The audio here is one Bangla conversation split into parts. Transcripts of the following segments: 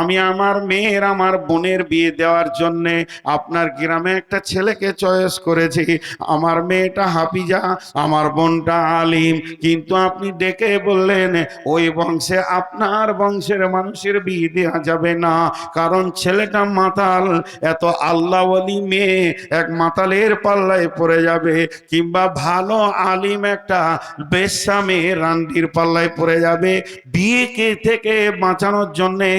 আমি আমার মেয়ের, আমার বোনের বিয়ে দেওয়ার জন্যে আপনার গ্রামে একটা ছেলেকে চয়েস করেছি। আমার মেয়েটা হাফিজা, আমার বোনটা আলিম। কিন্তু আপনি ডেকে বললেন, ওই বংশে আপনার বংশের মানুষের বিয়ে দেওয়া যাবে না। কারণ ছেলেটা মাতাল, এত আল্লাহওয়ালি মেয়ে এক মাতালের পাল্লায় পড়ে যাবে। কিংবা ভালো আলিম একটা বেশ্যা মেয়ে রান্দির পাল্লায় পড়ে যাবে। বিয়েকে থেকে বাঁচানোর জন্যে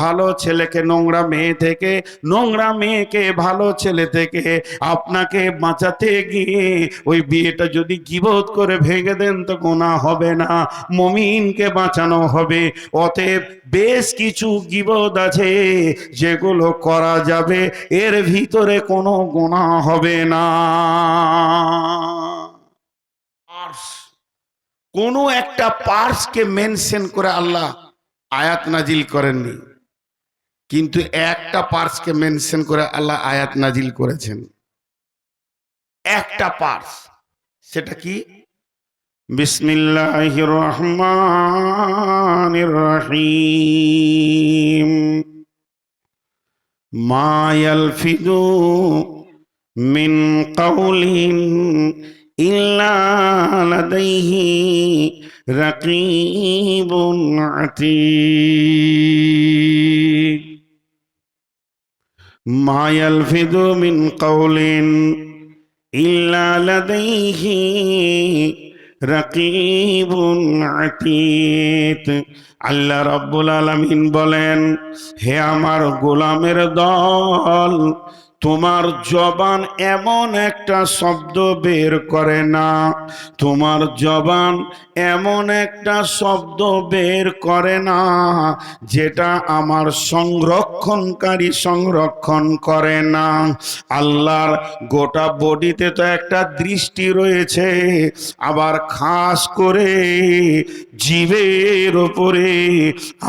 ভালো ছেলেকে, নোংরা মেয়ে থেকে, নোংরা মেয়েকে, ভালো ছেলে থেকে আপনাকে বাঁচাতে গিয়ে ওই বিয়েটা যদি গিবোধ করে ভেঙে দেন তো গোনা হবে না, মমিনকে বাঁচানো হবে। অতএব বেশ কিছু গিবোধ আছে যেগুলো করা যাবে, এর ভিতরে কোনো গোনা হবে না। কোনো একটা পার্সকে মেনশন করে আল্লাহ আয়াত নাজিল করেননি। কিন্তু একটা পার্সকে মেনশন করে আল্লাহ আয়াত নাজিল করেছেন। একটা পার্স, সেটা কি? বিসমিল্লাহ রহমান রহিম মায়ালফিদু মিন কাউলিন ইল্লা রাকিবুন আতীদ মা يلفظ من قول إلا لديه রাকিবুন আতীদ আল্লাহ রব্বুল আলমিন বলেন, হে আমার গোলামের দল তোমার জবান এমন একটা শব্দ বের করে না। তোমার জবান এমন একটা শব্দ বের করে না, যেটা আমার সংরক্ষণকারী সংরক্ষণ করে না। আল্লাহর গোটা বডিতে তো একটা দৃষ্টি রয়েছে, আবার খাস করে জীবের ওপরে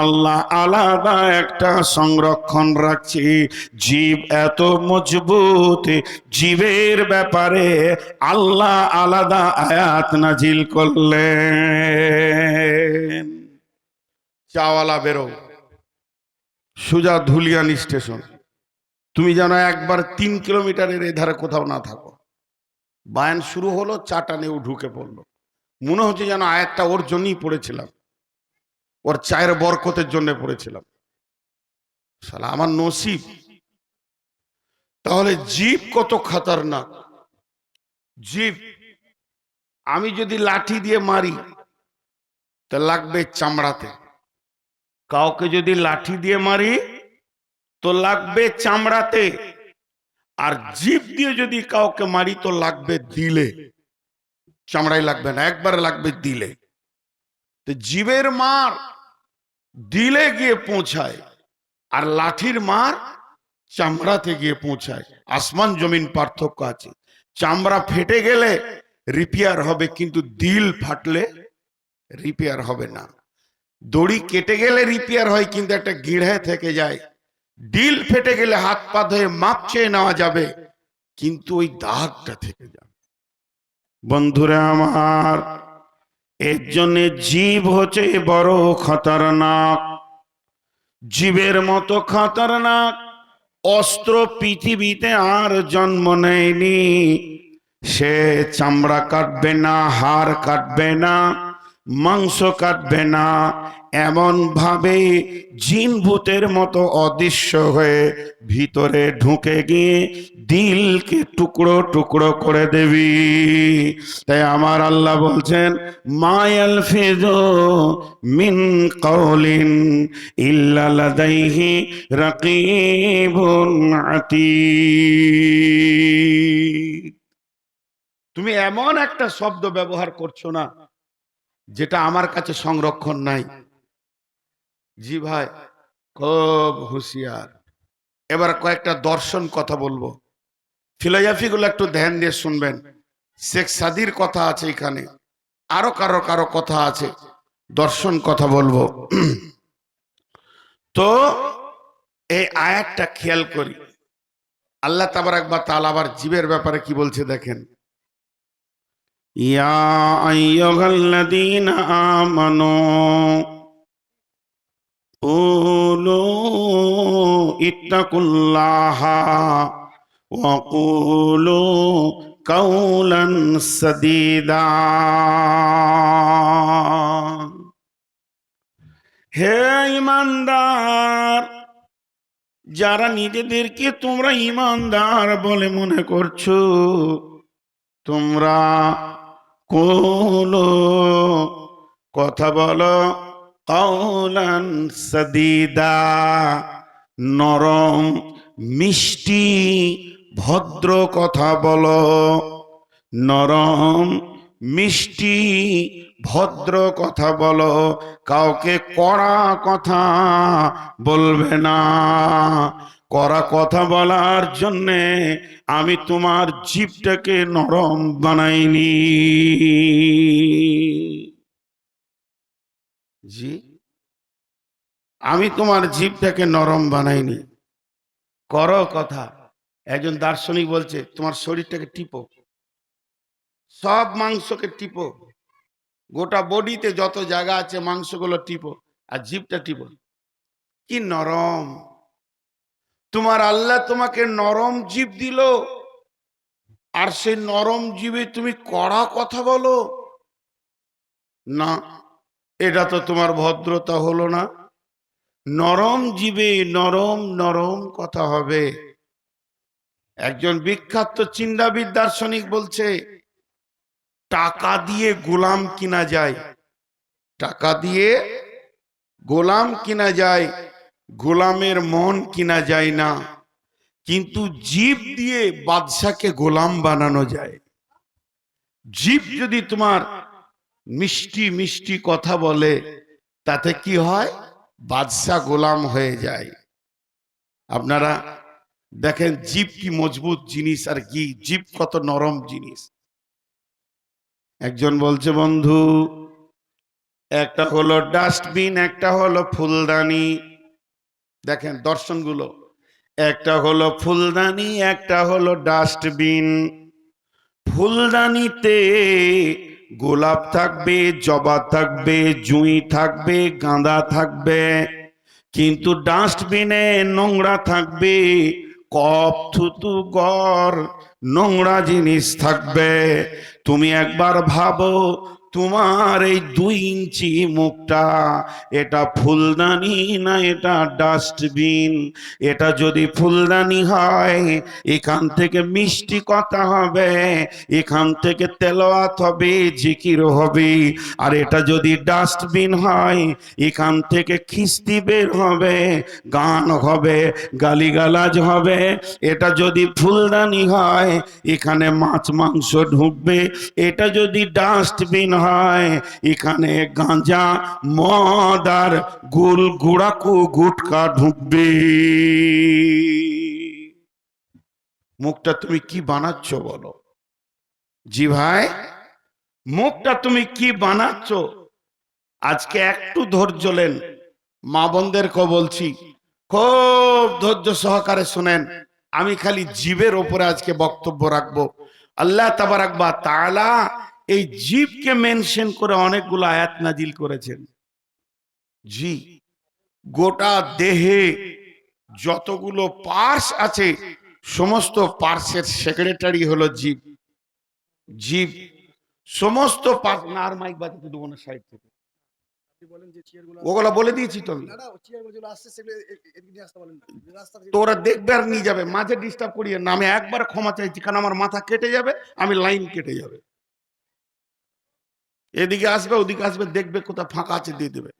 আল্লাহ আলাদা একটা সংরক্ষণ রাখছে। জীব এত মজবুত জীবের ব্যাপারে আল্লাহ আলাদা আয়াত নাজিল করলেন। চাওয়ালা বেরো। সুজা ধুলিয়ান স্টেশন। তুমি যেন একবার তিন কিলোমিটারের এধারে কোথাও না থাকো। বায়ান শুরু হলো চাটানেও ঢুকে পড়ল। মনে হচ্ছে যেন আয়াতটা ওর জন্যই পড়েছিলাম। ওর চায়ের বরকতের জন্য পড়েছিলাম। আমার নসিব। তাহলে জীব কত খাতারনাক? জীব, আমি যদি লাঠি দিয়ে মারি, তা লাগবে চামড়াতে। কাউকে যদি লাঠি দিয়ে মারি, তো লাগবে চামড়াতে। আর জীব দিয়ে যদি কাউকে মারি, তো লাগবে দিলে। চামড়াই লাগবে না, একবার লাগবে দিলে। তো জীবের মার দিলে গিয়ে পৌঁছায়, আর লাঠির মার চামড়াতে গিয়ে পৌঁছায়। আসমান জমিন পার্থক্য আছে। চামড়া ফেটে গেলে রিপেয়ার হবে, কিন্তু দিল ফাটলে রিপেয়ার হবে না। দড়ি কেটে গেলে রিপেয়ার হয়, কিন্তু একটা গিড়ে থেকে যায়। ডিল ফেটে গেলে হাত পা ধুয়ে মাপ চেয়ে নেওয়া যাবে, কিন্তু ওই দাগটা থেকে যাবে। বন্ধুরা আমার, এর জন্য জীব হচ্ছে বড় খতরনাক। জীবের মতো খতরনাক। অস্ত্র পৃথিবীতে আর জন্ম নেয়নি। সে চামড়া কাটবে না, হাড় কাটবে না, মাংস কাটবে না এমন ভাবে জিন ভূতের মতো অদৃশ্য হয়ে ভিতরে ঢুকে গিয়ে দিলকে টুকরো টুকরো করে দেবি। তাই আমার আল্লাহ বলছেন, মায়াল ফেজো মিন কৌলিন ইল্লা লাদাইহি রাকিবুন তুমি এমন একটা শব্দ ব্যবহার করছ না, যেটা আমার কাছে সংরক্ষণ নাই। জি ভাই, খুব হুঁশিয়ার। এবার কয়েকটা দর্শন কথা বলব। ফিলোজফি গুলো একটু ধ্যান দিয়ে শুনবেন। শেখ সাদির কথা আছে এখানে। আরও কারও কারও কথা আছে। দর্শন কথা বলব। তো এই আয়াতটা খেয়াল করি। আল্লাহ তাবার একবার তাল আবার জীবের ব্যাপারে কি বলছে দেখেন। ইয়া وقولوا قولا سديدا হে ইমানদার যারা নিজেদেরকে তোমরা ইমানদার বলে মনে করছো তোমরা কোলো কথা বলো কৌলান সদিদা নরম মিষ্টি ভদ্র কথা বলো। নরম, মিষ্টি ভদ্র কথা বলো। কাউকে কড়া কথা বলবে না। কড়া কথা বলার জন্যে আমি তোমার জীবটাকে নরম বানাইনি। জি, আমি তোমার জীবটাকে নরম বানাইনি। কর কথা। একজন দার্শনিক বলছে, তোমার শরীরটাকে টিপো। সব মাংসকে টিপো। গোটা বডিতে যত জায়গা আছে, মাংসগুলো টিপো আর জিভটা টিপো। কি নরম। তোমার আল্লাহ তোমাকে নরম জীব দিল। আর সেই নরম জীবে তুমি কড়া কথা বলো। না, এটা তো তোমার ভদ্রতা হলো না। নরম জীবে নরম নরম কথা হবে। একজন বিখ্যাত চিন্তাবিদ দার্শনিক বলছে, টাকা দিয়ে গোলাম কিনা যায়? টাকা দিয়ে গোলাম কিনা যায়, গোলামের মন কিনা যায় না। কিন্তু জীব দিয়ে বাদশাকে গোলাম বানানো যায়। জীব যদি তোমার মিষ্টি মিষ্টি কথা বলে, তাতে কি হয়? বাদশা গোলাম হয়ে যায়। আপনারা দেখেন জীব কি মজবুত জিনিস আর কি? জীব কত নরম জিনিস। একজন বলছে, বন্ধু, একটা হলো ডাস্টবিন, একটা হলো ফুলদানি। দেখেন দর্শনগুলো। একটা হলো ফুলদানি, একটা হলো ডাস্টবিন। ফুলদানিতে গোলাপ থাকবে, জবা থাকবে, জুঁই থাকবে, গাঁদা থাকবে। কিন্তু ডাস্টবিনে নোংরা থাকবে। কপ থুতু গর নোংরা জিনিস থাকবে। তুমি একবার ভাবো তোমার এই দুই ইঞ্চি মুখটা, এটা ফুলদানি না এটা ডাস্টবিন? এটা যদি ফুলদানি হয়, এখান থেকে মিষ্টি কথা হবে, এখান থেকে তেলোয়াত হবে, জিকির হবে। আর এটা যদি ডাস্টবিন হয়, এখান থেকে খিস্তি বের হবে, গান হবে, গালিগালাজ হবে। এটা যদি ফুলদানি হয়, এখানে মাছ মাংস ঢুকবে। এটা যদি ডাস্টবিন হয়। এখানে গাঁজা, মদ আর গুল গুড়াকু গুটকা ঢুকবে। মুখটা তুমি কি বানাচ্ছ বলো? জি ভাই, মুখটা তুমি কি বানাচ্ছ? আজকে একটু ধৈর্য লেন। মা বোনদেরকে বলছি, খুব ধৈর্য সহকারে শুনেন। আমি খালি জীবের ওপরে আজকে বক্তব্য রাখব। আল্লাহ তাবারাকবা তাআলা এই জীবকে মেনশন করে অনেকগুলো আয়াত নাজিল করেছেন। জি গোটা দেহে যতগুলো পার্স আছে সমস্ত পার্সের সেক্রেটারি হলো জীব। জীব সমস্ত পার্স না আর মাইক বাজাতে দেবো না সাইড থেকে। আপনি বলেন যে চেয়ারগুলো ওগুলো বলে দিয়েছি তো আমি। না না চেয়ারগুলো যেগুলো আসছে সেগুলো এ- এ- এদিকে নিয়ে আসতে বলেন না। যে রাস্তা তো ওরা দেখবে আর নিয়ে যাবে মাঝে ডিস্টার্ব করিয়ে না আমি একবার ক্ষমা চাইছি কারণ আমার মাথা কেটে যাবে আমি লাইন কেটে যাবে। এদিকে আসবে, ওদিকে আসবে, দেখবে কোথাও ফাঁকা আছে, দিয়ে দেবে।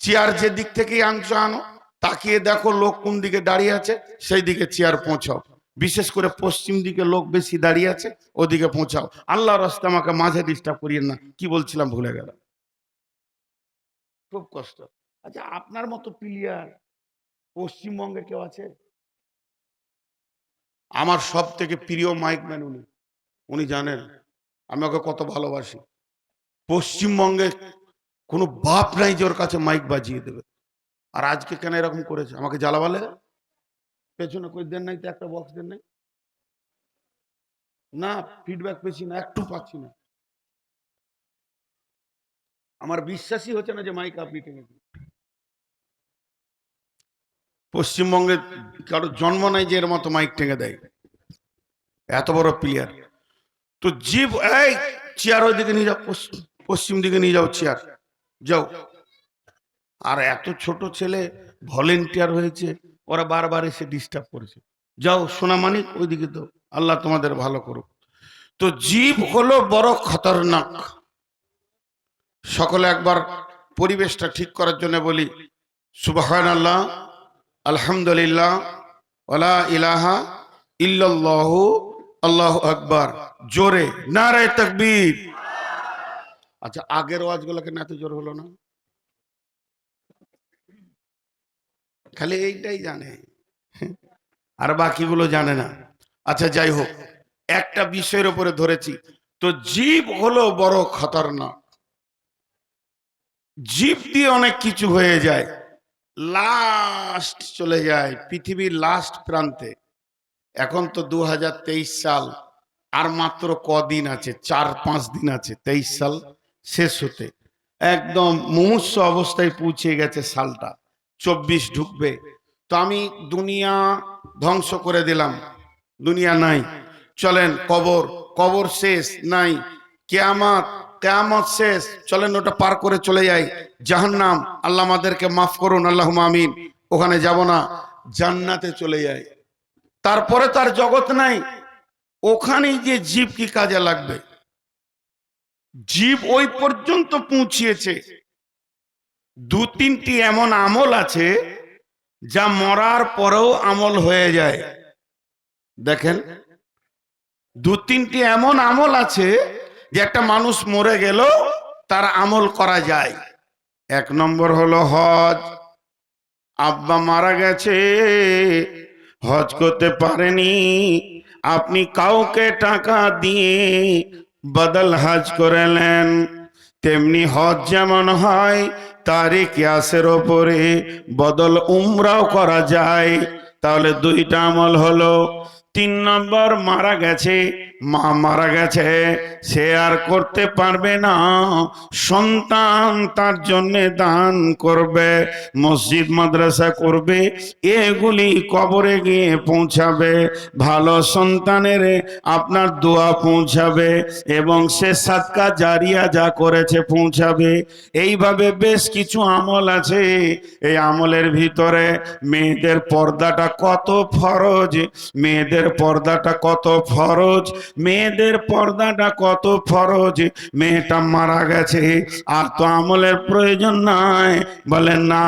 চেয়ার যে দিক থেকেই আনছো আনো, তাকিয়ে দেখো লোক কোন দিকে দাঁড়িয়ে আছে, সেই দিকে চেয়ার পৌঁছাও। বিশেষ করে পশ্চিম দিকে লোক বেশি দাঁড়িয়ে আছে, ওদিকে পৌঁছাও। আল্লাহ রাস্তা আমাকে মাঝে ডিস্টার্ব করিয়ে না, কি বলছিলাম ভুলে গেল খুব কষ্ট। আচ্ছা আপনার মতো প্লেয়ার পশ্চিমবঙ্গে কেউ আছে? আমার সব থেকে প্রিয় মাইক ম্যান উনি। উনি জানেন, আমি ওকে কত ভালোবাসি। পশ্চিমবঙ্গে কোনো বাপ নাই যে ওর কাছে মাইক বাজিয়ে দেবে। আর আজকে কেন এরকম করেছে? আমাকে জ্বালাবালে পেছনে কই দেন নাই তো? একটা বক্স দেন নাই? না ফিডব্যাক পেছি না, একটু পাচ্ছি না। আমার বিশ্বাসই হচ্ছে না যে মাইক আপনি টেনেছেন পশ্চিমবঙ্গে কারও জন্ম নাই যে এর মতো মাইক টেঙে দেয়। এত বড় প্লেয়ার তো জীব, এই, চেয়ার ওই দিকে নিয়ে যাও। পশ্চিম- দিকে নিয়ে যাও চেয়ার যাও। আর এত ছোট ছেলে ভলেন্টিয়ার হয়েছে, ওরা বারবার এসে ডিস্টার্ব করেছে। যাও সোনামানিক ওইদিকে তো আল্লাহ তোমাদের ভালো করুক। তো জীব হলো বড় খতরনাক। সকলে একবার পরিবেশটা ঠিক করার জন্য বলি সুবাহান আল্লাহ আলহামদুলিল্লাহ ওলা ইলাহা ইল্লাল্লাহ, আল্লাহ আকবার। জোরে নারে তকবীর। আচ্ছা আগের ওয়াজগুলো কেন এত জোর হলো না? খালি এইটাই জানে। আর বাকিগুলো জানে না। আচ্ছা যাই হোক, একটা বিষয়ের উপরে ধরেছি। তো জীব হলো বড় খতরনাক। জীব দিয়ে অনেক কিছু হয়ে যায়। লাস্ট চলে যায়, পৃথিবীর লাস্ট প্রান্তে। এখন তো দু হাজার তেইশ সাল, আর মাত্র কদিন আছে? চার পাঁচ দিন আছে, তেইশ সাল। শেষ হতে। একদম মুমূর্ষ অবস্থায় পৌঁছে গেছে সালটা। চব্বিশ ঢুকবে। তো আমি দুনিয়া ধ্বংস করে দিলাম। দুনিয়া নাই। চলেন, কবর। কবর শেষ, নাই। কেয়ামত কেয়ামত শেষ। চলেন, ওটা পার করে চলে যাই। জাহান্নাম। আল্লাহ আমাদেরকে মাফ করুন আল্লাহ আমিন। ওখানে যাব না। জান্নাতে চলে যাই। তারপরে তার জগৎ নাই। ওখানেই যে জীব কি কাজে লাগবে? জীব ওই পর্যন্ত পৌঁছিয়েছে। দু তিনটি এমন আমল আছে যা মরার পরেও আমল হয়ে যায়। দেখেন, দু তিনটি এমন আমল আছে যে একটা মানুষ মরে গেল, তার আমল করা যায়। এক নম্বর হলো হজ। আব্বা মারা গেছে, হজ করতে পারেনি, আপনি কাউকে টাকা দিয়ে বদল হজ করলেন। তেমনি হজ যেমন হয়, তারই কিয়াসের ওপরে বদল উমরাও করা যায়। তাহলে দুইটা আমল হলো, তিন নম্বর মারা গেছে মা মারা গেছে, সে আর করতে পারবে না। সন্তান তার জন্যে দান করবে, মসজিদ, মাদ্রাসা করবে, এগুলি কবরে গিয়ে পৌঁছাবে। ভালো সন্তানের আপনার দোয়া পৌঁছাবে এবং সে সাতকা জারিয়া যা করেছে পৌঁছাবে। এইভাবে বেশ কিছু আমল আছে। এই আমলের ভিতরে মেয়েদের পর্দাটা কত ফরজ, মেয়েদের পর্দাটা কত ফরজ মেয়েদের পর্দাটা কত ফরজ, মেয়েটা মারা গেছে, আর তো আমলের প্রয়োজন নাই। বলেন না,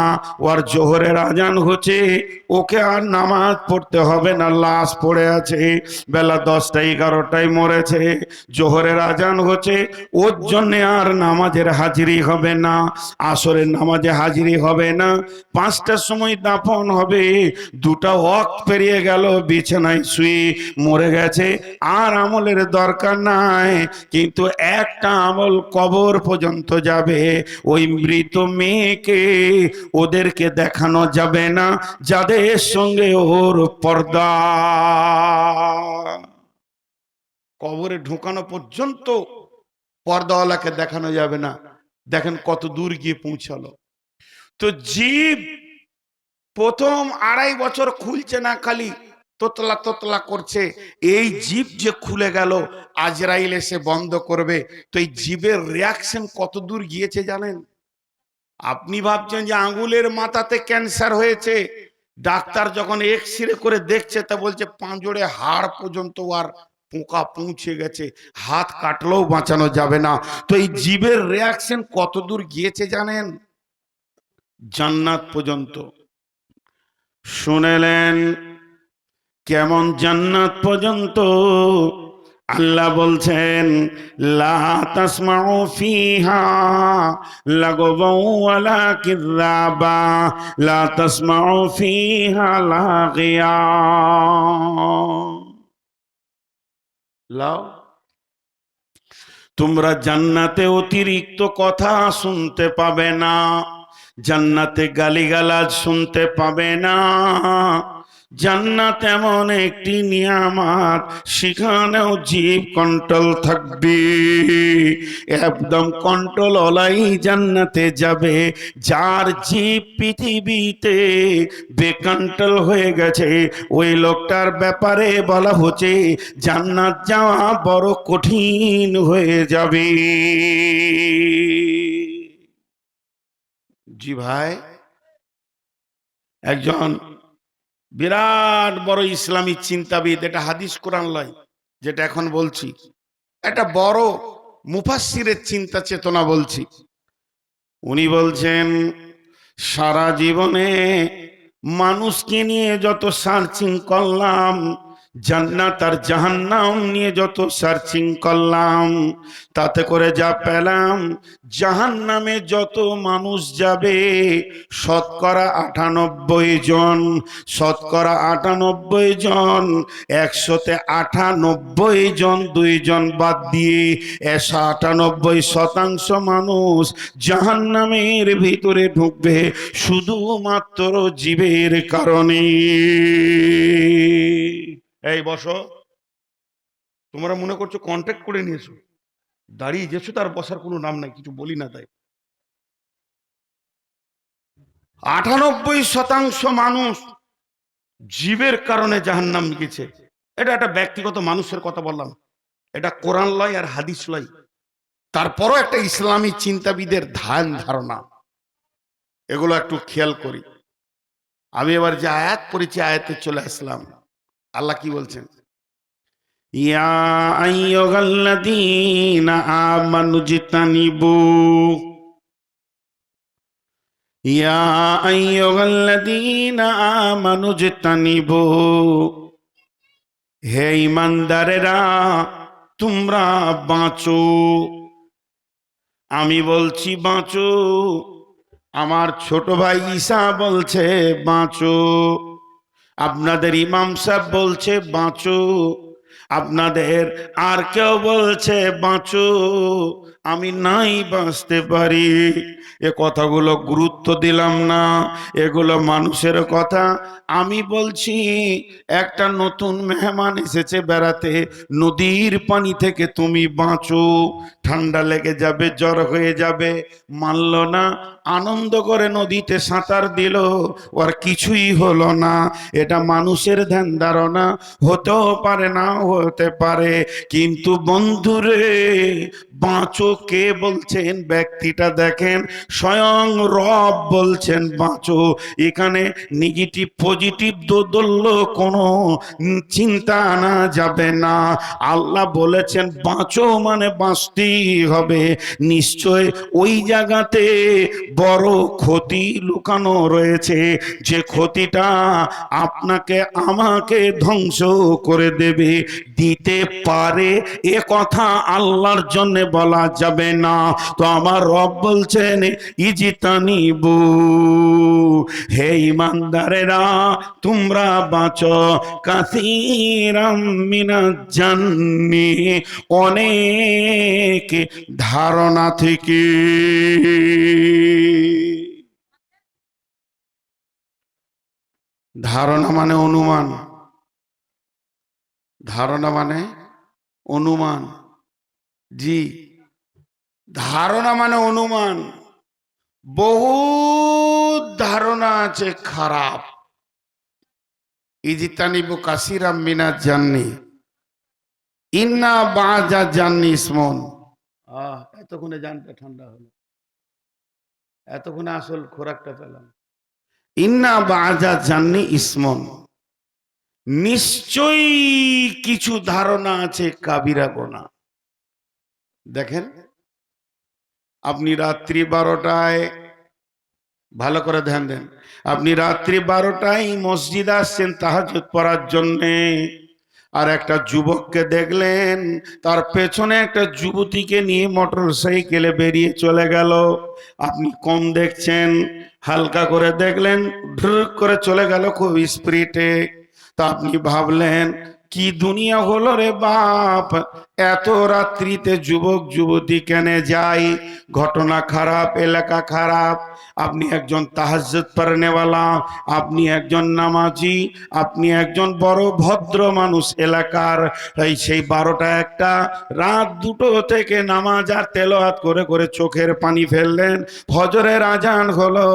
ওর জোহরের আজান হচ্ছে, ওকে আর নামাজ পড়তে হবে না, লাশ পড়ে আছে, বেলা দশটা এগারোটায় মরেছে, জোহরের আজান হচ্ছে, ওর জন্য আর নামাজের হাজিরি হবে না, আসরের নামাজে হাজিরি হবে না, পাঁচটার সময় দাফন হবে, দুটা ওয়াক্ত পেরিয়ে গেল, বিছানায় শুয়ে মরে গেছে, আর আমলের দরকার নাই, কিন্তু একটা আমল কবর পর্যন্ত যাবে। ওই মৃত মেয়েকে ওদেরকে দেখানো যাবে না, যাদের সঙ্গে ওর পর্দা। কবরে ঢোকানো পর্যন্ত পর্দাওয়ালাকে দেখানো যাবে না। দেখেন কত দূর গিয়ে পৌঁছালো। তো জীব প্রথম আড়াই বছর খুলছে না খালি তোতলা তোতলা করছে। এই জীব যে খুলে গেল, আজরাইল এসে বন্ধ করবে। তো এই জীবের রিয়াকশন কত দূর গিয়েছে জানেন? আপনি ভাবছেন যে আঙ্গুলের মাথাতে ক্যান্সার হয়েছে। ডাক্তার যখন এক্স রে করে দেখছে, তা বলছে, পাঁজরে হাড় পর্যন্ত আর পোকা পৌঁছে গেছে। হাত কাটলেও বাঁচানো যাবে না। তো এই জীবের রিয়াকশন কত দূর গিয়েছে জানেন? জান্নাত পর্যন্ত। শুনেলেন কেমন জান্নাত পর্যন্ত? আল্লাহ বলছেন তোমরা জান্নাতে অতিরিক্ত কথা শুনতে পাবে না, জান্নাতে গালিগালাজ শুনতে পাবে না। জান্নাত এমন একটি নিয়ামাত, সেখানেও জীব কন্ট্রোল থাকবে। একদম কন্ট্রোল ওলাই জান্নাতে যাবে, যার জীব পৃথিবীতে বেকন্ট্রোল হয়ে গেছে। ওই লোকটার ব্যাপারে বলা হচ্ছে, জান্নাত যাওয়া বড় কঠিন হয়ে যাবে। জি ভাই, একজন বিরাট বড় ইসলামী চিন্তাবিদ, এটা হাদিস কোরআন লয়, যেটা এখন বলছি। এটা বড় মুফাসিরের চিন্তা চেতনা বলছি। উনি বলছেন, সারা জীবনে মানুষকে নিয়ে যত সার্চিং করলাম জান্নাত আর জাহান্নাম নিয়ে যত সার্চিং করলাম, তাতে করে যা পেলাম, জাহান্নামে যত মানুষ যাবে, শতকরা আটানব্বই জন, শতকরা আটানব্বই জন, একশোতে আটানব্বই জন দুইজন বাদ দিয়ে এসা আটানব্বই শতাংশ মানুষ জাহান্নামের ভিতরে ঢুকবে, শুধুমাত্র জীবের কারণে। এই বসো। তোমরা মনে করছ কন্ট্যাক্ট করে নিয়েছো। দাঁড়িয়ে গেছো তার বসার কোনো নাম নাই, কিছু বলি না তাই। আটানব্বই শতাংশ মানুষ জীবের কারণে জাহান্নাম গেছে এটা একটা ব্যক্তিগত মানুষের কথা বললাম। এটা কোরআন লয় আর হাদিস লয়। তারপরও একটা ইসলামী চিন্তাবিদের ধ্যান ধারণা। এগুলো একটু খেয়াল করি। আমি এবার যে আয়াত পড়েছি, আয়াতে চলে আসলাম। আল্লাহ কি বলছেন? ইয়া ইয়া হে ইমানদারেরা তোমরা বাঁচো। আমি বলছি বাঁচো। আমার ছোট ভাই ঈশা বলছে, বাঁচো। আপনাদের ইমাম সাহেব বলছে, বাঁচো। আপনাদের আর কেউ বলছে, বাঁচো। আমি নাই বাঁচতে পারি। এ কথাগুলো গুরুত্ব দিলাম না। এগুলো মানুষের কথা। আমি বলছি, একটা নতুন মেহমান এসেছে বেড়াতে, নদীর পানি থেকে তুমি বাঁচো। ঠান্ডা লেগে যাবে, জ্বর হয়ে যাবে। মানল না আনন্দ করে নদীতে সাঁতার দিল, ওর কিছুই হলো না। এটা মানুষের ধ্যান ধারণা, হতেও পারে না হতে পারে। কিন্তু বন্ধুরে, বাঁচো কে বলছেন? ব্যক্তিটা দেখেন, স্বয়ং রব বলছেন, বাঁচো। এখানে নেগেটিভ পজিটিভ দোদল্য কোনো চিন্তা আনা যাবে না। আল্লাহ বলেছেন, বাঁচো মানে বাঁচতেই হবে। নিশ্চয় ওই জায়গাতে বড় ক্ষতি লুকানো রয়েছে। যে ক্ষতিটা আপনাকে, আমাকে ধ্বংস করে দেবে, দিতে পারে, এ কথা আল্লাহর জন্য বলা যাবে না। তো আমার রব বলছেন, ইজিতানিবু, হে ইমানদারেরা তোমরা বাঁচো। কাসিরাম অনেক ধারণা থেকে ধারণা মানে অনুমান। ধারণা মানে অনুমান। জি। ধারণা মানে অনুমান। বহু ধারণা আছে খারাপ। ইজিতানিবু কাসিরাম মিনা জাননি। ইন্না বাজা জাননি ইসমন। এতক্ষণে জানটা ঠান্ডা হলো। এতক্ষণে আসল খোরাকটা পেলাম। ইন্না বাজা জাননি ইসমন। নিশ্চয়ই কিছু ধারণা আছে কাবিরা গোনা। দেখেন, আপনি রাত্রি বারোটায়, ভালো করে ধ্যান দেন, আপনি রাত্রি বারোটায় মসজিদ আসছেন তাহাজুদ পড়ার জন্যে। আর একটা যুবককে দেখলেন, তার পেছনে একটা যুবতীকে নিয়ে মোটর সাইকেলে বেরিয়ে চলে গেল। আপনি কম দেখছেন, হালকা করে দেখলেন, ঢ্রুক করে চলে গেল খুব স্পিরিটে তা আপনি ভাবলেন কি দুনিয়া হলো রে বাপ? এত রাত্রিতে যুবক যুবতী কেনে যায়? ঘটনা খারাপ, এলাকা খারাপ। আপনি একজন তাহাজ্জুদ পড়নেওয়ালা আপনি একজন নামাজি, আপনি একজন বড় ভদ্র মানুষ এলাকার। এই সেই বারোটা একটা, রাত দুটো থেকে নামাজ আর তেলাওয়াত করে করে চোখের পানি ফেললেন। ফজরের আজান হলো,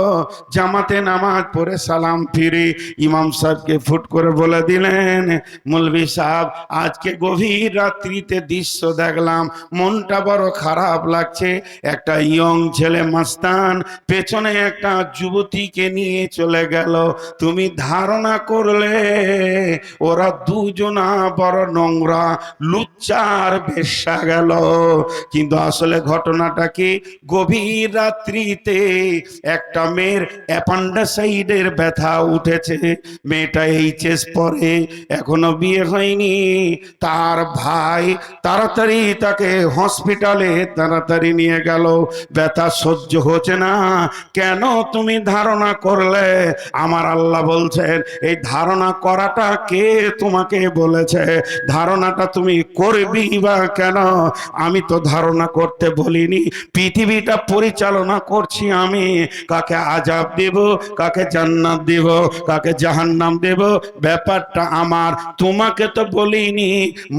জামাতে নামাজ পড়ে সালাম ফিরে ইমাম সাহেবকে ফুট করে বলে দিলেন, মুলবি সাহেব আজকে গভীর রাত্রিতে দৃশ্য দেখলাম। মনটা বড় খারাপ লাগছে। একটা ইয়ং ছেলে মাস্তান পেছনে একটা যুবতীকে নিয়ে চলে গেল। তুমি ধারণা করলে ওরা দুজনা বড় নোংরা, লুচ্চার বেশা গেল। কিন্তু আসলে ঘটনাটা কি? গভীর রাত্রিতে একটা মেয়ের অ্যাপান্ডাসাইডের ব্যথা উঠেছে। মেয়েটা এইচএস পরে এখনও বিয়ে হয়নি। তার ভাই তাড়াতাড়ি তাকে হসপিটালে তাড়াতাড়ি নিয়ে গেল। ব্যথা সহ্য হচ্ছে না। কেন তুমি ধারণা করলে? আমার আল্লাহ বলছেন, এই ধারণা করাটা কে তোমাকে বলেছে? ধারণাটা তুমি করবি বা কেন? আমি তো ধারণা করতে বলিনি। পৃথিবীটা পরিচালনা করছি আমি। কাকে আজাব দেব? কাকে জান্নাত দেব? কাকে জাহান্নাম দেব? ব্যাপারটা আমার তোমাকে তো বলিনি,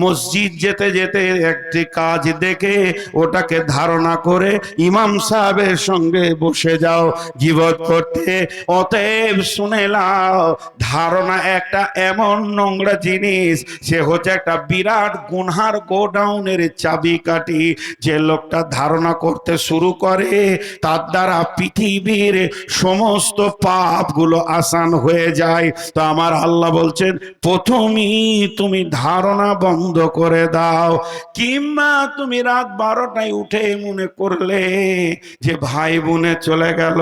মসজিদ যেতে যেতে একটি কাজ দেখে ওটাকে ধারণা করে ইমাম সাহেবের সঙ্গে বসে যাও জীবত করতে। অতএব শুনে ধারণা একটা এমন নোংরা জিনিস, সে হচ্ছে একটা বিরাট গুনহার গোডাউনের চাবি কাটি যে লোকটা ধারণা করতে শুরু করে, তার দ্বারা পৃথিবীর সমস্ত পাপগুলো আসান হয়ে যায়। তো আমার আল্লাহ বলছেন, প্রথমেই তুমি ধারণা বন্ধ করে দাও। কিংবা তুমি রাত বারোটায় উঠে মনে করলে যে ভাই বোনে চলে গেল,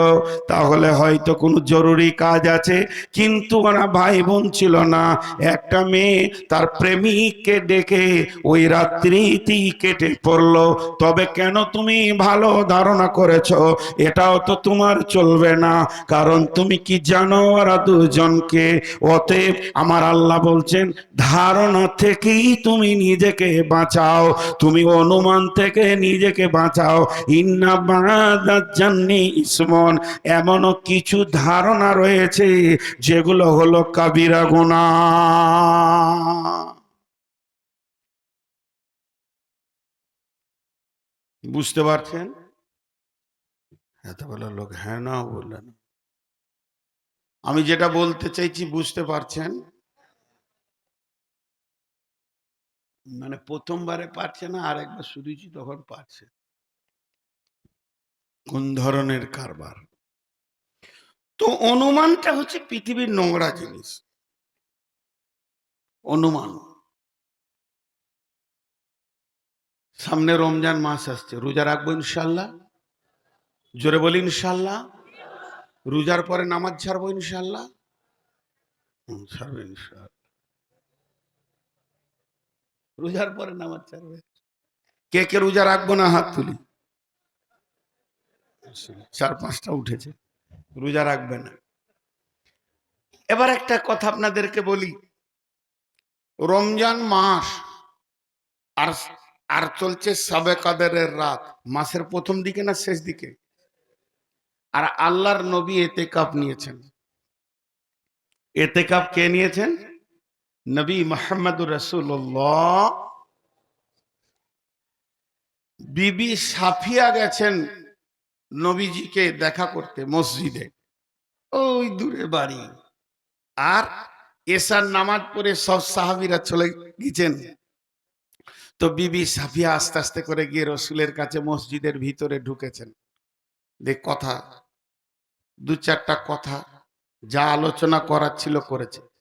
তাহলে হয়তো কোনো জরুরি কাজ আছে। কিন্তু ওরা ভাই বোন ছিল না। একটা মেয়ে তার প্রেমিককে ডেকে ওই রাত্রিতেই কেটে পড়ল। তবে কেন তুমি ভালো ধারণা করেছ? এটাও তো তোমার চলবে না। কারণ তুমি কি জানো ওরা দুজনকে? অতএব আমার আল্লাহ বলছেন ধারণা থেকেই তুমি নিজেকে বাঁচাও। তুমি অনুমান থেকে নিজেকে বাঁচাও। ইন্না ইসমন। এমনও কিছু ধারণা রয়েছে যেগুলো হলো কাবিরা গুণা। বুঝতে পারছেন? এত বড় লোক হ্যাঁ না বললেন। আমি যেটা বলতে চাইছি, বুঝতে পারছেন? মানে প্রথমবারে পারছে না, আর একবার শুনেছি তখন পারছে। কোন ধরনের কারবার? তো অনুমানটা হচ্ছে পৃথিবীর নোংরা জিনিস। অনুমান। সামনে রমজান মাস আসছে, রোজা রাখব ইনশাল্লাহ? জোরে বলি ইনশাল্লাহ? রোজার পরে নামাজ ছাড়বো ইনশাল্লাহ? ছাড়বো ইনশাল্লাহ। রোজার পরে নামাজ ছাড়বে। কে কে রোজা রাখব না হাত তুলি? চার পাঁচটা উঠেছে, রোজা রাখবে না। এবার একটা কথা আপনাদেরকে বলি, রমজান মাস আর আর চলছে সাবে কাদেরের রাত। মাসের প্রথম দিকে না শেষ দিকে? আর আল্লাহর নবী এতে কাপ নিয়েছেন। এতে কাপ কে নিয়েছেন? নবী মোহাম্মদুর রসুল্লাহ বিবি সাফিয়া গেছেন নবীজিকে দেখা করতে মসজিদে। ওই দূরে বাড়ি। আর এসার নামাজ পড়ে সব সাহাবিরা চলে গেছেন। তো বিবি সাফিয়া আস্তে আস্তে করে গিয়ে রসুলের কাছে মসজিদের ভিতরে ঢুকেছেন। দেখ কথা, দু চারটা কথা যা আলোচনা করার ছিল করেছে।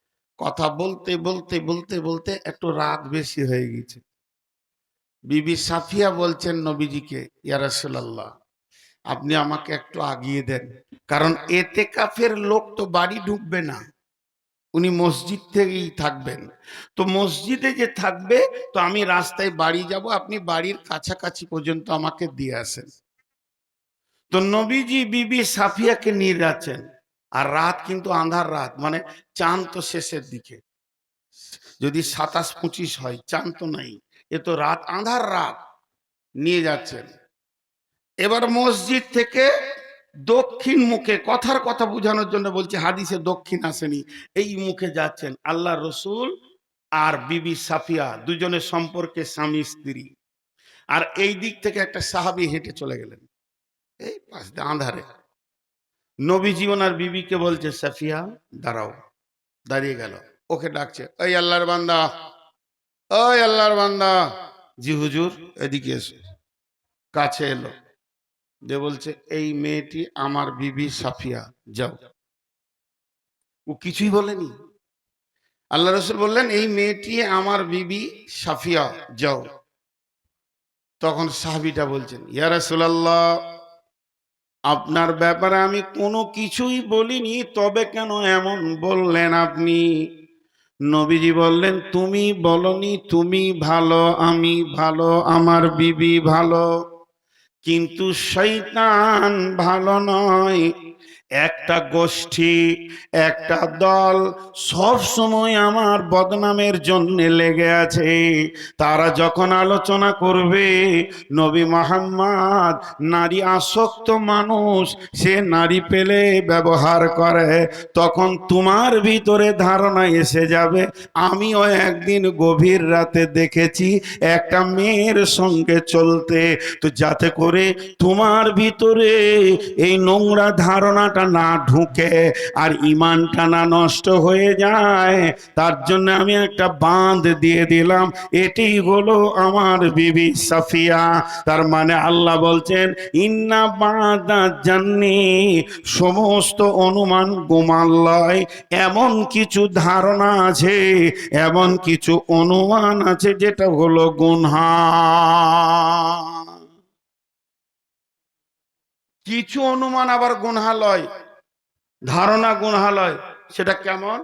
কথা বলতে বলতে বলতে বলতে একটু রাত বেশি হয়ে গেছে। বিবি সাফিয়া বলছেন, নবীজিকে ইয়ারসুল্লাহ আপনি আমাকে একটু আগিয়ে দেন। কারণ এতে কাফের লোক তো বাড়ি ঢুকবে না। উনি মসজিদ থেকেই থাকবেন। তো মসজিদে যে থাকবে, তো আমি রাস্তায় বাড়ি যাব, আপনি বাড়ির কাছাকাছি পর্যন্ত আমাকে দিয়ে আসেন। তো নবীজি, বিবি সাফিয়াকে নিয়ে যাচ্ছেন। আর রাত কিন্তু আন্ধার রাত মানে চাঁদ তো শেষের দিকে। যদি সাতাশ পঁচিশ হয় চান তো নাই। এ তো রাত আধার রাত নিয়ে যাচ্ছেন। এবার মসজিদ থেকে দক্ষিণ মুখে কথার কথা বোঝানোর জন্য বলছে, হাদিসে দক্ষিণ আসেনি। এই মুখে যাচ্ছেন আল্লাহ রসুল আর বিবি সাফিয়া, দুজনের সম্পর্কে স্বামী, স্ত্রী। আর এই দিক থেকে একটা সাহাবি হেঁটে চলে গেলেন। এই পাশ দিয়ে আন্ধারে। নবীজি ওনার বিবিকে বলছে, সাফিয়া, দাঁড়াও। দাঁড়িয়ে গেল। ওকে ডাকছে ওই আল্লাহর বান্দা ওই আল্লাহর বান্দা। জি হুজুর, এদিকে এসো। কাছে এলো। যে বলছে, এই মেয়েটি আমার বিবি সাফিয়া, যাও। ও কিছুই বলেনি। আল্লাহ রসুল বললেন, এই মেয়েটি আমার বিবি সাফিয়া, যাও। তখন সাহাবিটা বলছেন, ইয়া রাসূলুল্লাহ আপনার ব্যাপারে আমি কোনো কিছুই বলিনি, তবে কেন এমন বললেন আপনি? নবীজি বললেন, তুমি বলনি, তুমি ভালো, আমি ভালো, আমার বিবি ভালো। কিন্তু শৈতান ভালো নয় একটা গোষ্ঠী, একটা দল সব সময় আমার বদনামের জন্য লেগে আছে। তারা যখন আলোচনা করবে, নবী মোহাম্মদ নারী আসক্ত মানুষ, সে নারী পেলে ব্যবহার করে, তখন তোমার ভিতরে ধারণা এসে যাবে। আমিও একদিন গভীর রাতে দেখেছি একটা মেয়ের সঙ্গে চলতে। তো যাতে করে তোমার ভিতরে এই নোংরা ধারণাটা না ঢুকে আর ইমানটা না নষ্ট হয়ে যায়, তার জন্য আমি একটা বাঁধ দিয়ে দিলাম। এটি হলো আমার বিবি সাফিয়া। তার মানে আল্লাহ বলছেন, ইন্না বাঁধা জান্নি, সমস্ত অনুমান গোমাল্লয় এমন কিছু ধারণা আছে, এমন কিছু অনুমান আছে যেটা হলো গুনহা। কিছু অনুমান আবার গুনহালয় ধারণা গুনহালয় সেটা কেমন?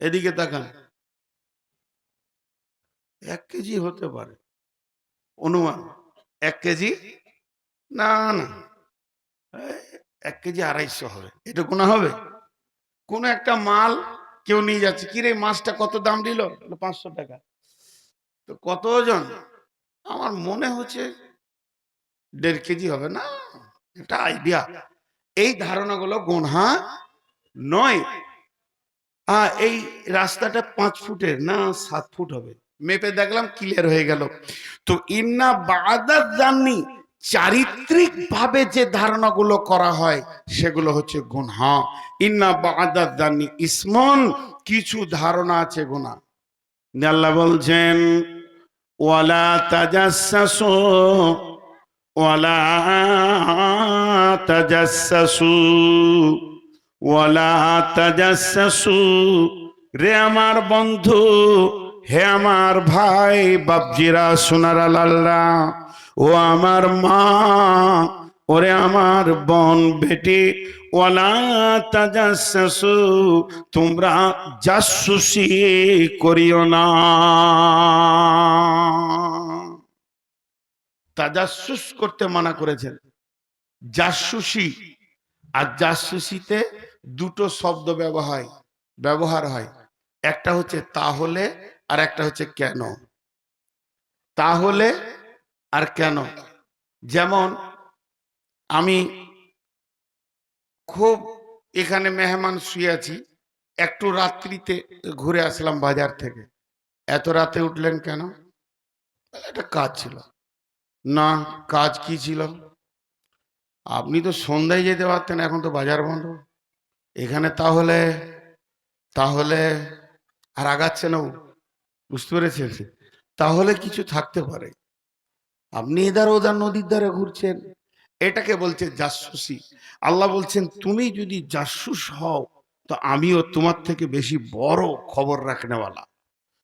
এদিকে তাকান। এক কেজি হতে পারে। অনুমান, এক কেজি? না না। এক কেজি আড়াইশো হবে। এটা গুণা হবে? কোন একটা মাল কেউ নিয়ে যাচ্ছে। কিরে মাছটা কত দাম দিল? পাঁচশো টাকা। তো কত ওজন? আমার মনে হচ্ছে দেড় কেজি হবে না? এটা আইডিয়া এই ধারণাগুলো গোনহা নয়। হ্যাঁ এই রাস্তাটা পাঁচ ফুটের না সাত ফুট হবে। মেপে দেখলাম ক্লিয়ার হয়ে গেল। তো ইন্না বাদাত জাননি চারিত্রিক ভাবে যে ধারণাগুলো করা হয়, সেগুলো হচ্ছে গুনহা ইন্না বাদাত জাননি ইসমন, কিছু ধারণা আছে গুনা আল্লাহ বলছেন, ওয়ালা তাজাসসু ওয়ালা তাজাসসু ওয়ালা তাজাসসু রে আমার বন্ধু, হে আমার ভাই, বাপজিরা, সোনারা লাল্লা ও আমার মা, ওরে আমার বোন, বেটি, ওয়ালা তাজাসসু তোমরা জাসুসি করিও না। তাজাসুস করতে মানা করেছেন। জাসুসি, আর জাসুসিতে দুটো শব্দ ব্যবহার ব্যবহার হয়। একটা হচ্ছে তাহলে, আর একটা হচ্ছে কেন। তাহলে আর কেন। যেমন, আমি খুব এখানে মেহমান শুয়ে আছি, একটু রাত্রিতে ঘুরে আসলাম বাজার থেকে। এত রাতে উঠলেন কেন? একটা কাজ ছিল। না, কাজ কি ছিল? আপনি তো সন্ধ্যায় যেতে পারতেন, এখন তো বাজার বন্ধ। এখানে তাহলে তাহলে আর আগাচ্ছে না বুঝতে পেরেছেন? তাহলে কিছু থাকতে পারে। আপনি এদার ওদার নদীর ধারে ঘুরছেন। এটাকে বলছে জাসুসি। আল্লাহ বলছেন, তুমি যদি জাসুস হও, তো আমিও তোমার থেকে বেশি বড় খবর রাখনেওয়ালা।